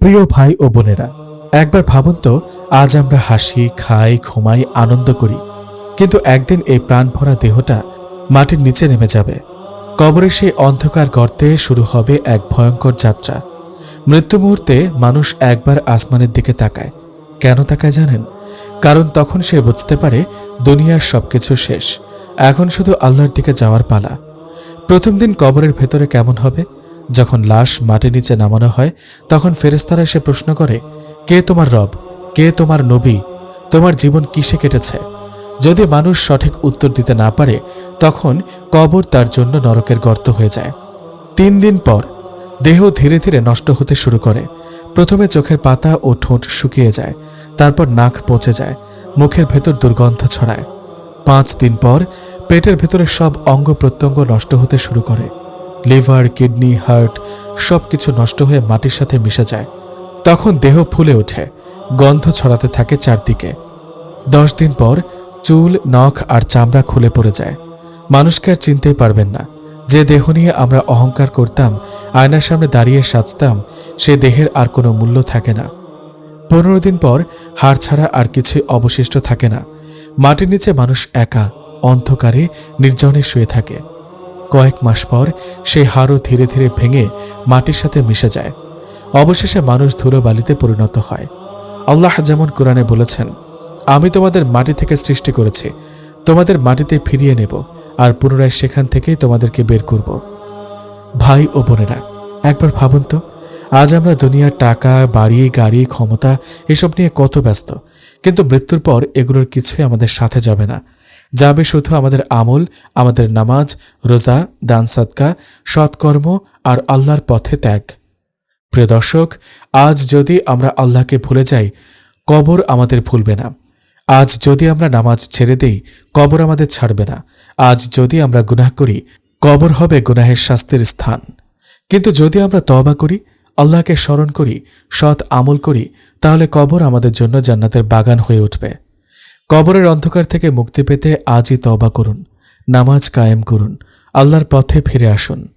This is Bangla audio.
প্রিয় ভাই ও বোনেরা, একবার ভাবুন তো, আজ আমরা হাসি, খাই, ঘুমাই, আনন্দ করি। কিন্তু একদিন এই প্রাণ ভরা দেহটা মাটির নিচে নেমে যাবে। কবরের সেই অন্ধকার গর্তে শুরু হবে এক ভয়ঙ্কর যাত্রা। মৃত্যু মুহূর্তে মানুষ একবার আসমানের দিকে তাকায়। কেন তাকায় জানেন? কারণ তখন সে বুঝতে পারে দুনিয়ার সবকিছু শেষ। এখন শুধু আল্লাহর দিকে যাওয়ার পালা। প্রথম দিন কবরের ভেতরে কেমন হবে? যখন লাশ মাটির নিচে নামানো হয়, তখন ফেরেস্তারা এসে প্রশ্ন করে, কে তোমার রব? কে তোমার নবী? তোমার জীবন কিসে কেটেছে? যদি মানুষ সঠিক উত্তর দিতে না পারে, তখন কবর তার জন্য নরকের গর্ত হয়ে যায়। তিন দিন পর, দেহ ধীরে ধীরে নষ্ট হতে শুরু করে। প্রথমে চোখের পাতা ও ঠোঁট শুকিয়ে যায়, তারপর নাক পচে যায়, মুখের ভেতর দুর্গন্ধ ছড়ায়। পাঁচ দিন পর, পেটের ভেতরে সব অঙ্গ প্রত্যঙ্গ নষ্ট হতে শুরু করে। লিভার, কিডনি, হার্ট সব কিছু নষ্ট হয়ে মাটির সাথে মিশে যায়। তখন দেহ ফুলে ওঠে, গন্ধ ছড়াতে থাকে চারদিকে। দশ দিন পর চুল, নখ আর চামড়া খুলে পড়ে যায়। মানুষকে আর চিনতেই পারবেন না। যে দেহ নিয়ে আমরা অহংকার করতাম, আয়নার সামনে দাঁড়িয়ে সাজতাম, সে দেহের আর কোনো মূল্য থাকে না। পনেরো দিন পর হাড় ছাড়া আর কিছুই অবশিষ্ট থাকে না। মাটির নিচে মানুষ একা, অন্ধকারে, নির্জনে শুয়ে থাকে। কয়েক মাস পর সেই হাড়ও ধীরে ধীরে ভেঙে মাটির সাথে মিশে যায়। অবশেষে মানুষ ধুলো বালিতে পরিণত হয়। আল্লাহ যেমন কোরআনে বলেছেন, আমি তোমাদের মাটি থেকে সৃষ্টি করেছি। তোমাদের মাটিতে ফিরিয়ে নেব আর পুনরায় সেখান থেকেই তোমাদেরকে বের করব। ভাই ও বোনেরা, একবার ভাবুন তো, আজ আমরা দুনিয়ার টাকা, বাড়ি, গাড়ি, ক্ষমতা, এসব নিয়ে কত ব্যস্ত, কিন্তু মৃত্যুর পর এগুলোর কিছুই আমাদের সাথে যাবে না। যাবে শুধু আমাদের আমল, আমাদের নামাজ, রোজা, দান সৎকা, সৎকর্ম আর আল্লাহর পথে ত্যাগ। প্রিয় দর্শক, আজ যদি আমরা আল্লাহকে ভুলে যাই, কবর আমাদের ভুলবে না। আজ যদি আমরা নামাজ ছেড়ে দেই, কবর আমাদের ছাড়বে না। আজ যদি আমরা গুনাহ করি, কবর হবে গুনাহের শাস্তির স্থান। কিন্তু যদি আমরা তবা করি, আল্লাহকে স্মরণ করি, সৎ আমল করি, তাহলে কবর আমাদের জন্য জান্নাতের বাগান হয়ে উঠবে। কবরের অন্ধকার থেকে মুক্তি পেতে আজই তবা করুন, নামাজ কায়েম করুন, আল্লাহর পথে ফিরে আসুন।